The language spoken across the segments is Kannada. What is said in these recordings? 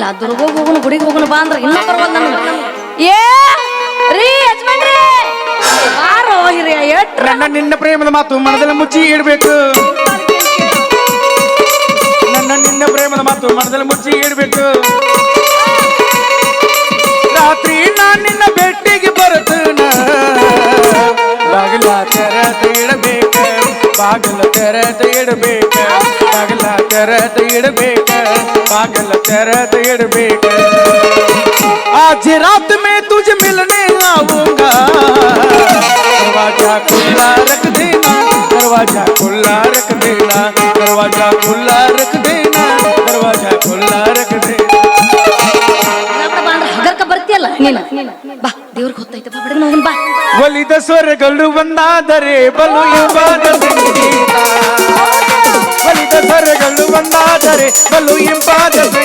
ಮನೆಗೆ ಹೋಗೋಣ ಬಾ ಅಂದ್ರೆ ಇನ್ನ ನನ್ಗೆ ಏ, ರೀ ಬಾರೋ ಹಿರಿಯ, ಎಟ್ರ? ನನ್ನ, ನಿನ್ನ ಪ್ರೇಮದ ಮಾತು ಮನದಲ್ಲಿ ಮುಚ್ಚಿ ಇಡಬೇಕು. ನನ್ನ, ನಿನ್ನ ಪ್ರೇಮದ ಮಾತು ಮನದಲ್ಲಿ ಮುಚ್ಚಿ ಇಡಬೇಕು. ರಾತ್ರಿ ನಾನು ನಿನ್ನ ಭೇಟಿಗೆ ಬರುತ್ತೇನ. ಬಾಗಿಲ ತೆರೆದ ಇಡಬೇಕ, ಬಾಗಿಲ ತೆರೆದ ಇಡಬೇಕ, ಬಾಗಿಲ ತೆರೆದ ಇಡಬೇಕ, ಬಾಗಿಲ ತೆರೆದ ಇಡಬೇಕ आज रात में तुझे मिलने आऊंगा दरवाजा खुला रख देना दरवाजा खुला रख देना दरवाजा खुला रख देना दरवाजा खुला रख देना ಬಾ ಅಂದ್ರೆ ಹಗರ್ಕ ಬರ್ತೀಯಲ್ಲ ನೀನು ಬಾ ದೇವ್ರಿಗೆ ಹೊತ್ತೈತೆ ಬಾ ಬಿಡಗ ಹೋಗೋಣ ಬಾ ಒಲಿದ ಸ್ವರಗಳು ಒಂದಾದರೆ ಬಲು ಇಂಪಾದ ಸಂಗೀತ ಒಲಿದ ಸ್ವರಗಳು ಒಂದಾದರೆ ಬಲು ಇಂಪಾದ ಸಂಗೀತ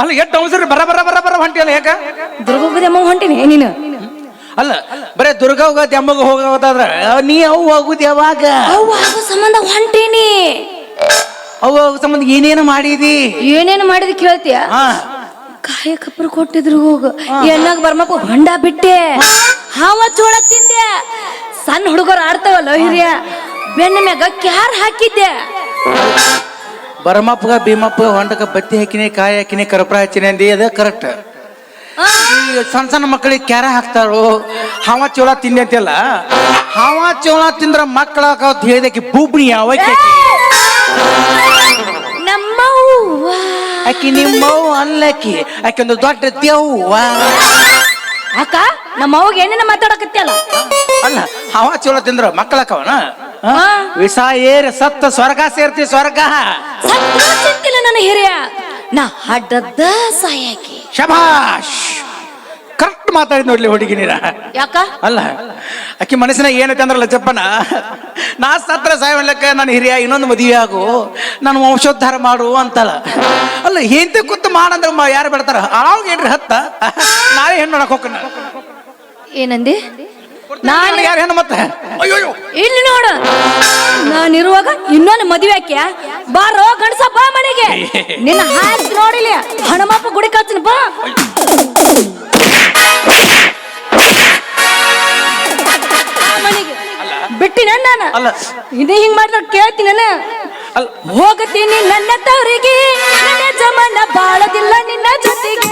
ಅಲ್ಲ ಎಟ್ ಅಲ್ಲ ಅವಸರ ಬರ ಬರ ಬರ ಬರ ಹೊಂಟಿಯಲ್ಲ ಯಾಕ? ದುರ್ಗೋಗದ ಅಮ್ಮ ಹೊಂಟಿನಿ ನೀನು? ಅಲ್ಲ ಬರೇ ದುರ್ಗ ದೆಮ್ಮಗ ಹೋಗೋದಾದ್ರ ನೀ ಅವು ಹೋಗುದು ಯಾವಾಗ? ಅವ್ವ ಆಗೋ ಸಂಬಂಧ ಹೊಂಟೀನಿ. ಅವು ಹೋಗೋ ಸಂಬಂಧ ಏನೇನು ಮಾಡಿದಿ? ಏನೇನು ಮಾಡಿದ್ ಕೇಳ್ತೀಯ? ಹಾ ಕಾಯ ಕಪ್ಪರು ಕೊಟ್ಟಿದ್ರು ಹೋಗ. ಎಣ್ಣಾಗ ಬರ್ಮಪ್ಪ ಹೊಂಡ ಬಿಟ್ಟೆ. ಹಾವ ಚೋಳ ತಿಂದೆ. ಸಣ್ಣ ಹುಡುಗರು ಆಡ್ತಾವಲ್ಲ ಹಿರಿಯ? ಬೆನ್ನ ಮ್ಯಾಗ ಕ್ಯಾರ್ ಹಾಕಿದ್ದೆ. ಬರಮಪ್ಪಗ ಭೀಮಪ್ಪ ಹೊಂಡಕ ಬತ್ತಿ ಹಾಕಿನಿ ಕಾಯಿ ಹಾಕಿನಿ ಕರಪುರ ಹಚ್ಚಿನಿ ಅಂದಿ ಅದ ಕರೆಕ್ಟ್ ಈ ಸಣ್ಣ ಸಣ್ಣ ಮಕ್ಕಳಿಗೆ ಕ್ಯಾರ ಹಾಕ್ತಾರೋ? ಹಾವ ಚೋಳ ತಿಂದೆ ಅಂತಿಲ್ಲ ಹಾವ ಚೋಳ ತಿಂದ್ರ ಮಕ್ಕಳ ಹೇಳಿದಕ್ಕೆ ಬೂಬ್ಣಿ ಯಾವ ನಮ್ಮವ್ವ. ಆಕಿ ನಿಮ್ಮವ್ವ ಅಲ್ಲಕ್ಕಿ ಆಕಿ ಒಂದು ದೊಡ್ಡ ದೇವ್ವ. ಅಕ್ಕ ನಮ್ಮವ್ಗ ಏನೇನ ಮಾತಾಡಕತ್ತಲ್ಲ ಅಲ್ಲ ಹಾವ ಚೋಳ ತಿಂದ್ರ ಮಕ್ಕಳಕ್ಕವನ ವಿಷ ಏರಿ ಸತ್ತ ಸ್ವರ್ಗ ಸೇರ್ತಿ ಸ್ವರ್ಗ. ಸತ್ತಿಲ್ಲ ನನ್ನ ಹಿರಿಯ. ನಾ ಹಡ್ಡದ ಸಾಯಕಿ ಶಭಾಷ್! ಕರೆಕ್ಟ್ ಮಾತಾಡಿದ್ ನೋಡ್ಲಿ ಹುಡುಗಿ ನೀರ. ಯಾಕ? ಅಲ್ಲ ಅಕ್ಕಿ ಮನಸ್ಸಿನ ಏನೈತೆ ಅಂದ್ರಲ್ಲ ಚಪ್ಪನ? ನಾ ಸತ್ರ ಸಾಯವಲ್ಲಕ್ಕ ನನ್ನ ಹಿರಿಯ ಇನ್ನೊಂದು ಮದುವೆ ಆಗು. ನಾನು ವಂಶೋದ್ಧಾರ ಮಾಡು ಅಂತಲ್ಲ ಅಲ್ಲ ಹೆಂಡತಿ ಕೂತು ಮಾಡಂದ್ರೆ ಯಾರು ಬಿಡ್ತಾರ? ಅವಾಗ ಏನ್ರಿ ಹತ್ತ? ನಾಳೆ ಹೆಣ್ಣು ನೋಡಕ್ ಹೋಗ್ತಾನ ಏನಂದಿ? ನಾನು ಯಾರು ಹೆಣ್ಣು ಮತ್ತೆ? ಅಯ್ಯೋ ಇಲ್ಲಿ ನೋಡು. ನಾನಿರುವಾಗ ಇನ್ನೊಂದು ಮದುವೆ ಹಾಕ್ಯ ಬಾರೋ ಗಣಸ ಬಾ ಮನೆಗೆ. ನಿನ್ನ ಹಾಸ್ ನೋಡಿಲ್ಲ. ಹಣಮಪ್ಪ ಗುಡಿ ಕಳ್ತೀನಿ ಬಾ. ಮನೆಗೆ. ಬಿಟ್ಟಿನ ನಾನು? ಅಲ್ಲ. ಇದೇ ಹಿಂಗ್ ಮಾಡಿದ್ರೆ ಕೇಳ್ತೀನಿ ನಾನು? ಅಲ್ಲ. ಹೋಗತೀನಿ ನನ್ನ ತವರಿಗೆ. ನನ್ನ ಜಮನ ಬಾಳದಿಲ್ಲ ನಿನ್ನ ಜೊತೆಗೆ.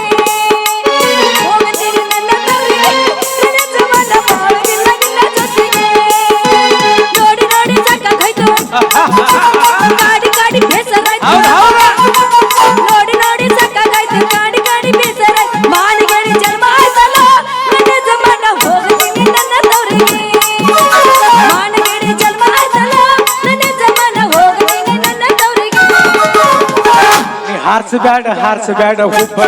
ನೀ ಹಾರ್ಸ ಬ್ಯಾಡ ಹುಬ್ಬ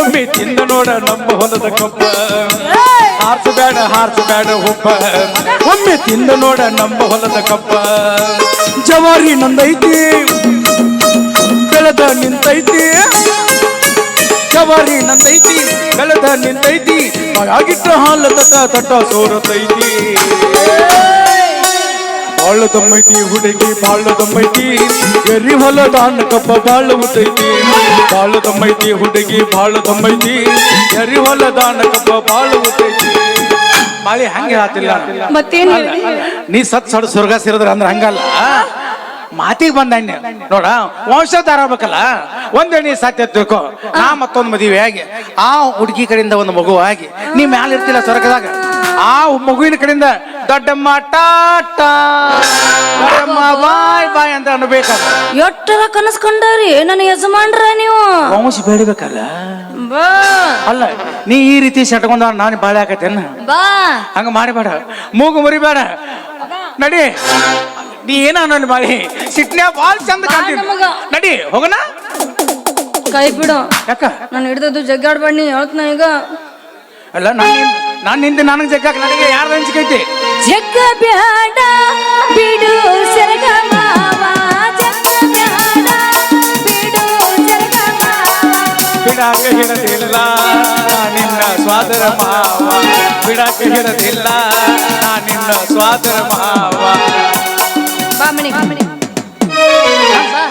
ಒಮ್ಮೆ ತಿಂದ ನೋಡ ನಮ್ಮ ಹೊಲದ ಕೊಬ್ಬ ಹಾರ್ಸ ಬ್ಯಾಡ ಹುಬ್ಬ ಒಮ್ಮೆ ತಿಂದ ನೋಡ ನಮ್ಮ ಹೊಲದ ಕಬ್ಬ ಜವಾರಿ ನಂದೈತಿ, ಬೆಳೆದ ನಿಂತೈತಿ. ಜವಾರಿ ನಂದೈತಿ, ಬೆಳೆದ ನಿಂತೈತಿ. ಆಗಿಟ್ಟ ಹಾಲ ತಟ ಸೋರತೈತಿ. ಬಾಳ ದಮ್ಮೈತಿ ಹುಡುಗಿ ಬಾಳ ದಮ್ಮೈತಿ ಎರಿ ಹೊಲದ ಅನ್ನ ಬಾಳು ಬಾಳ ಉದ್ದೈತಿ ಬಾಳ ದಮ್ಮೈತಿ ಹುಡುಗಿ ಬಾಳ ದಮ್ಮೈತಿ ಎರಿ ಹೊಲದ ಅನ್ನ ಬಾಳು ಬಾಳ ಉದ್ದೈತಿ ಮಾಳಿ ಹಂಗೆ ಹಾತಿಲ್ಲ ಮತ್ತೇನ್ ನೀ ಸತ್ ಸಡ ಸ್ವರ್ಗ ಸೇರಿದ್ರ ಅಂದ್ರೆ ಹಂಗಲ್ಲ. ಮಾತಿಗೆ ಬಂದಣ್ಣ ನೋಡ ವಂಶ ತರಬೇಕಲ್ಲ ಒಂದೇ ನೀ ಸತ್ಯ ತಿಳ್ಕೊ. ನಾ ಮತ್ತೊಂದು ಮದುವೆ ಆಗಿ ಆ ಹುಡುಗಿ ಕಡೆಯಿಂದ ಒಂದು ಮಗು ಆಗಿ ನೀ ಮ್ಯಾಲ ಇರ್ತಿಲ್ಲ ಸ್ವರ್ಗದಾಗ. ಆ ಮಗುವಿನ ಕಡೆಯಿಂದ ದೊಡ್ಡಮ್ಮ ಟಾಟಾ ದೊಡ್ಡಮ್ಮ ಬಾಯ್ ಬಾಯ್ ಅಂತ ಅನ್ಬೇಕಲ್ಲ ಎಷ್ಟರ ಕನಸ್ಕೊಂಡ್ರಿ? ನನ್ನ ಯಜಮಾನ್ರ ನೀವು. ವಂಶ ಬೇಡಬೇಕಲ್ಲ? ಬಾ. ಅಲ್ಲ ನೀ ಈ ರೀತಿ ಸೆಟ್ಕೊಂಡ ನಾನು ಬಾಳೆ ಹಾಕತ್ತೇನ? ಬಾ. ಹಂಗ ಮಾಡಿಬೇಡ. ಮೂಗು ಮುರಿಬೇಡ. ನಡಿ. ನೀ ಏನ ನನ್ನ ಬಾಳಿ? ಸಿಟ್ನ್ಯಾ ಬಾಲ್ ಚಂದ ಕಾಣ್ತೀನಿ ನಮಗ. ನಡಿ ಹೋಗನಾ ಕೈ ಬಿಡು. ಯಾಕ? ನಾನು ಹಿಡ್ದದ್ದು ಜಗ್ಗಾಡ್ಬಣ್ಣಿ ಹೇಳ್ತನ ಈಗ. ಅಲ್ಲ ನಾನು ನಾನು ನಿಂತು ನನಗೆ ಜಗ್ಗಾಕ ನನಗೆ ಯಾರ್ದು ಹಂಚಿಕೈತಿ ಜಗ್ಗ ಬ್ಯಾಡ. ಬಿಡು ಸರಗ ಮಾವ ಜಗ್ಗ ಬ್ಯಾಡ. ಬಿಡು ಸರಗ ಬಿಡಾಕ ಹಿಡದಿಲ್ಲ ನಿನ್ನ ಸ್ವಾದರ ಮಾವ. ಬಿಡಾಕ ಹಿಡದಿಲ್ಲ ನಿನ್ನ ಸ್ವಾದರ ಮಾವ.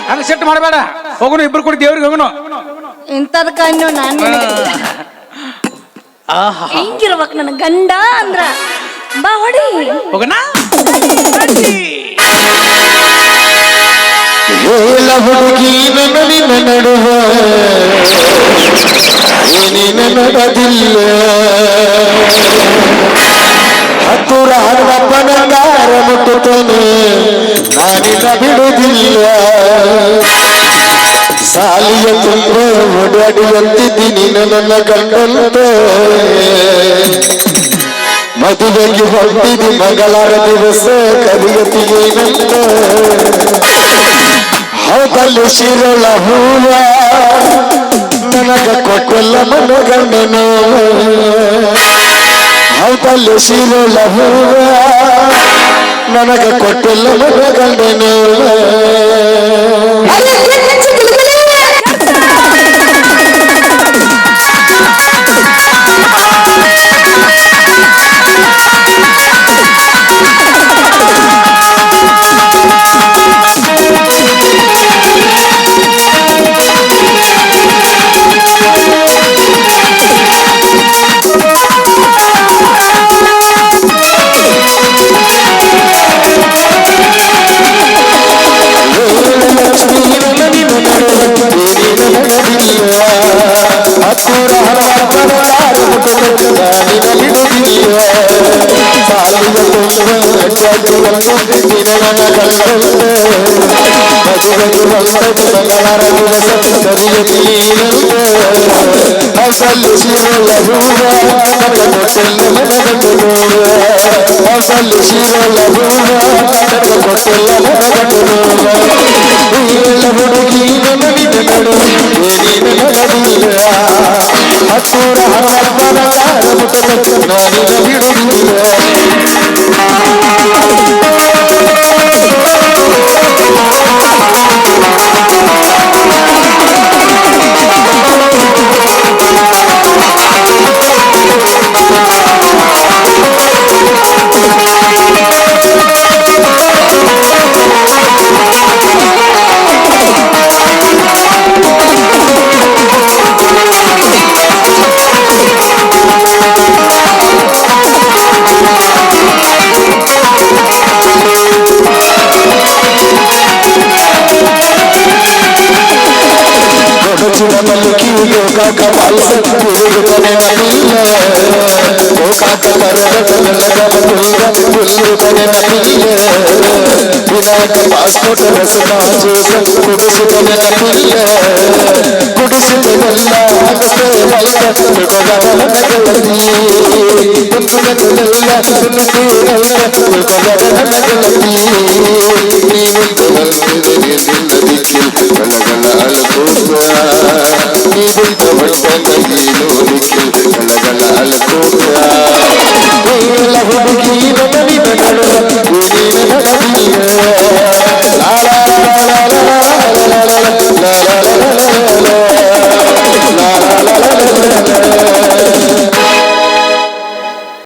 ಹಂಗ ಸೆಟ್ ಮಾಡಬೇಡ. ಹೋಗೋಣ ಇಬ್ರು ಕೂಡ ದೇವ್ರಿಗೆ ಹೋಗೋಣ ಇಂಥದಕ್ಕ ಇನ್ನು ನಾನು ಹಿಂಗಿರ್ಬೇಕು ನನ್ನ ಗಂಡ ಅಂದ್ರ. ಬಾ ಹೊಡಿ. ಹೋಗೋಣ? ಏಳ ಹುಡುಗಿನ ನಡಿನ ನಡುವ. ಏನೇನ ನಡೆದಿಲ್ಲ. ಹತ್ತೂರ ಹನುಮಪ್ಪನ ಕಾರ ಮುಟ್ಟುತ್ತಾನೆ. ನಾನಿನ ಬಿಡುವುದಿಲ್ಲ. ಸಾಲಿಯ ತುಂಬ ಓಡಾಡುವಂತಿದ್ದೀನಿ ನನ್ನ ಕಂಡಂತ ಮದುವೆಗೆ ಹೊರಟಿದ್ದು ಮಂಗಳಾರ ದಿವಸ ಕರಿಯತಿಗೇನಂತ ಹೌದಲ್ಲಿ ಶಿರಳ ಹೂವ, ನನಗ ಕೊಟ್ಟಲ್ಲ ಮನಗಂಡನು. ಹೌದಲ್ಲಿ ಶಿರಳ ಹೂವ, ನನಗ ಕೊಟ್ಟಲ್ಲ ಮನಗಂಡನ. ಅಡ್ಡಾಡುವಂತೆ ದಿನಗಳ ಕಲ್ಪಂತೆ ಮದುವೆಗೆ ಬಂದದ್ದು ಮಂಗಳಾರ ದಿವಸ योगा का पालन गुरु बने नबिया योगा का पालन गुरु बने नबिया बिना का पासपोर्ट रसना जोगा कुडुस बने नबिया कुडुस के बल्ला भगते बल्ला योगा बने नबिया कुडुस के बल्ला सुनते बल्ला योगा बने नबिया நீ வந்தது என்ன நினைக்கில் கனகன அல்போசா Bible, Bible, Bible, Bible,